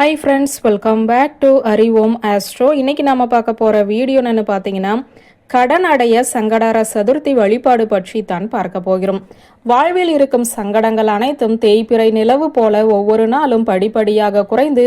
Hi friends welcome back to அறிவோம் astro இன்னைக்கு நாம பார்க்க போற வீடியோ என்னன்னு பார்த்தீங்கன்னா கடன் அடைய சங்கடார சதுர்த்தி வழிபாடு பற்றி தான் பார்க்க போகிறோம். வாழ்வில் இருக்கும் சங்கடங்கள் அனைத்தும் தேய்பிறை நிலவு போல ஒவ்வொரு நாளும் படிப்படியாக குறைந்து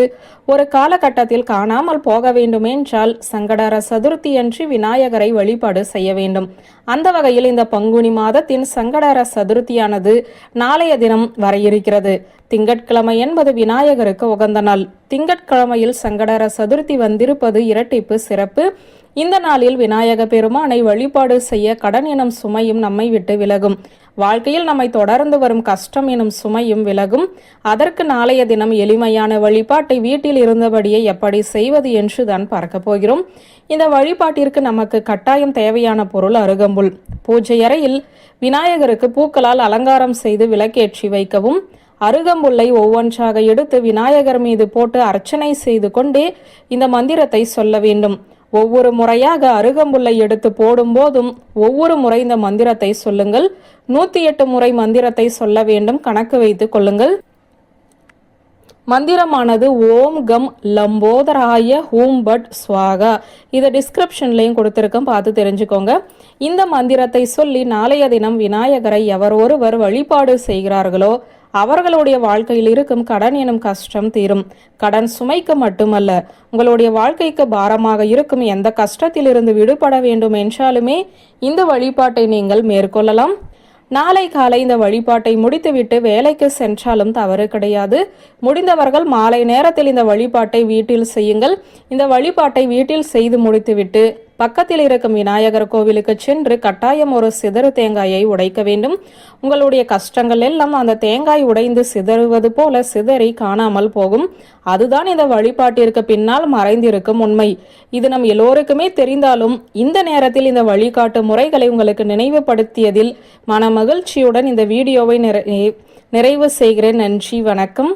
ஒரு காலகட்டத்தில் காணாமல் போக வேண்டுமென்றால் சங்கடார சதுர்த்தி அன்று விநாயகரை வழிபாடு செய்ய வேண்டும். அந்த வகையில் இந்த பங்குனி மாதத்தின் சங்கடார சதுர்த்தியானது நாளைய தினம் வர இருக்கிறது. திங்கட்கிழமை என்பது விநாயகருக்கு உகந்த நாள். திங்கட்கிழமையில் சங்கடர சதுர்த்தி வந்திருப்பது இரட்டிப்பு சிறப்பு. இந்த நாளில் விநாயக பெருமானை வழிபாடு செய்ய கடன் எனும் சுமையும் நம்மை விட்டு விலகும். வாழ்க்கையில் நம்மை தொடர்ந்து வரும் கஷ்டம் எனும் சுமையும் விலகும். அதற்கு நாளைய தினம் எளிமையான வழிபாட்டை வீட்டில் இருந்தபடியே எப்படி செய்வது என்று தான் பார்க்க போகிறோம். இந்த வழிபாட்டிற்கு நமக்கு கட்டாயம் தேவையான பொருள் அருகம்புல். பூஜை அறையில் விநாயகருக்கு பூக்களால் அலங்காரம் செய்து விளக்கேற்றி வைக்கவும். அருகம்புல்லை ஒவ்வொன்றாக எடுத்து விநாயகர் மீது போட்டு அர்ச்சனை செய்து கொண்டே இந்த மந்திரத்தை சொல்ல வேண்டும். ஒவ்வொரு முறையாக அருகம்புல்லை எடுத்து போடும்போதும் ஒவ்வொரு முறை இந்த மந்திரத்தை சொல்லுங்கள். நூத்தி எட்டு முறை மந்திரத்தை சொல்ல வேண்டும். கணக்கு வைத்துக் கொள்ளுங்கள். மந்திரமானது ஓம் கம் லம்போதராய ஹூம் பட் ஸ்வாகா. இதை டிஸ்கிரிப்ஷன்லையும் கொடுத்துருக்கேன் பார்த்து தெரிஞ்சுக்கோங்க. இந்த மந்திரத்தை சொல்லி நாளைய தினம் விநாயகரை எவர் ஒருவர் வழிபாடு செய்கிறார்களோ அவர்களுடைய வாழ்க்கையில் இருக்கும் கடன் எனும் கஷ்டம் தீரும். கடன் சுமைக்கு மட்டுமல்ல உங்களுடைய வாழ்க்கைக்கு பாரமாக இருக்கும் எந்த கஷ்டத்திலிருந்து விடுபட வேண்டும் என்றாலுமே இந்த வழிபாட்டை நீங்கள் மேற்கொள்ளலாம். நாளை காலை இந்த வழிபாட்டை முடித்துவிட்டு வேலைக்கு சென்றாலும் தவறு கிடையாது. முடிந்தவர்கள் மாலை நேரத்தில் இந்த வழிபாட்டை வீட்டில் செய்யுங்கள். இந்த வழிபாட்டை வீட்டில் செய்து முடித்துவிட்டு பக்கத்தில் இருக்கும் விநாயகர் கோவிலுக்கு சென்று கட்டாயம் ஒரு சிதறு தேங்காயை உடைக்க வேண்டும். உங்களுடைய கஷ்டங்கள் எல்லாம் அந்த தேங்காய் உடைந்து சிதறுவது போல சிதறி காணாமல் போகும். அதுதான் இந்த வழிபாட்டிற்கு பின்னால் மறைந்திருக்கும் உண்மை. இது நம் எல்லோருக்குமே தெரிந்தாலும் இந்த நேரத்தில் இந்த வழிகாட்டு முறைகளை உங்களுக்கு நினைவுபடுத்தியதில் மன மகிழ்ச்சியுடன் இந்த வீடியோவை நிறை நிறைவு செய்கிறேன். நன்றி வணக்கம்.